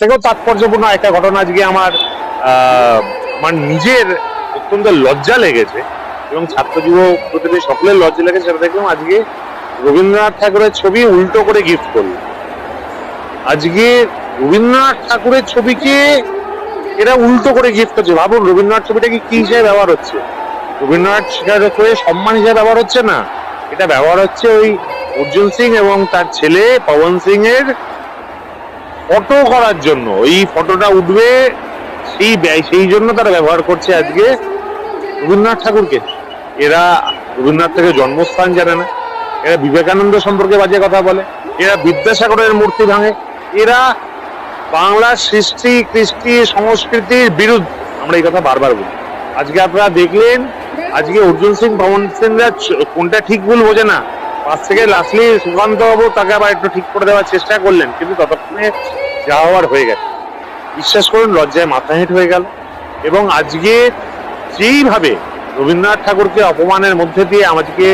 থেকেও তাৎপর্যপূর্ণ একটা ঘটনা আজকে আমার আমার নিজের অত্যন্ত লজ্জা লেগেছে এবং ছাত্র যুব প্রতিটি সকলের লজ্জা লেগেছে, সেটা দেখলাম আজকে রবীন্দ্রনাথ ঠাকুরের ছবি উল্টো করে গিফট করল। আজকে রবীন্দ্রনাথ ঠাকুরের ছবিকে এরা উল্টো করে গিফট করছে। ভাবুন, রবীন্দ্রনাথ ছবিটা কি কি হিসেবে ব্যবহার হচ্ছে? রবীন্দ্রনাথ ঠাকুরের সম্মান হিসেবে ব্যবহার হচ্ছে না। এটা ব্যবহার হচ্ছে ওই অর্জুন সিং এবং তার ছেলে পবন সিং এর ফটো করার জন্য। এই ফটোটা উঠবে সেই সেই জন্য তারা ব্যবহার করছে আজকে রবীন্দ্রনাথ ঠাকুরকে। এরা রবীন্দ্রনাথ থেকে জন্মস্থান জানে না। এরা বিবেকানন্দ সম্পর্কে বাজে কথা বলে। এরা বিদ্যাসাগরের মূর্তি ভাঙে। এরা বাংলার সৃষ্টি, কৃষ্টি, সংস্কৃতির বিরুদ্ধে। আমরা এই কথা বারবার বলি। আজকে আপনারা দেখলেন, আজকে অর্জুন সিং পবন সিংরা কোনটা ঠিক ভুল বোঝে না। পাশ থেকে লাস্টলি সুকান্ত বাবু তাকে আবার একটু ঠিক করে দেওয়ার চেষ্টা করলেন। কিন্তু ততক্ষণে যা হওয়ার হয়ে গেছে বিশ্বাস করুন, লজ্জায় মাথা হেঁট হয়ে গেল। এবং আজকে যেইভাবে রবীন্দ্রনাথ ঠাকুরকে অপমানের মধ্যে দিয়ে আমাদেরকে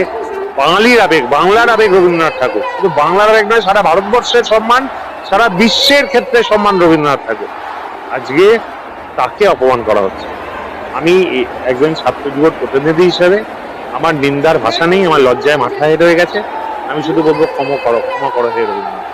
বাঙালির আবেগ, বাংলার আবেগ রবীন্দ্রনাথ ঠাকুর। শুধু বাংলার আবেগ নয়, সারা ভারতবর্ষের সম্মান, সারা বিশ্বের ক্ষেত্রে সম্মান রবীন্দ্রনাথ ঠাকুর। আজকে তাকে অপমান করা হচ্ছে। আমি একজন ছাত্র যুবক প্রতিনিধি হিসেবে, আমার নিন্দার ভাষা নেই, আমার লজ্জায় মাথা হেঁট হয়ে গেছে। আমি শুধু বলব, ক্ষমা করো ক্ষমা করো হে রবীন্দ্রনাথ।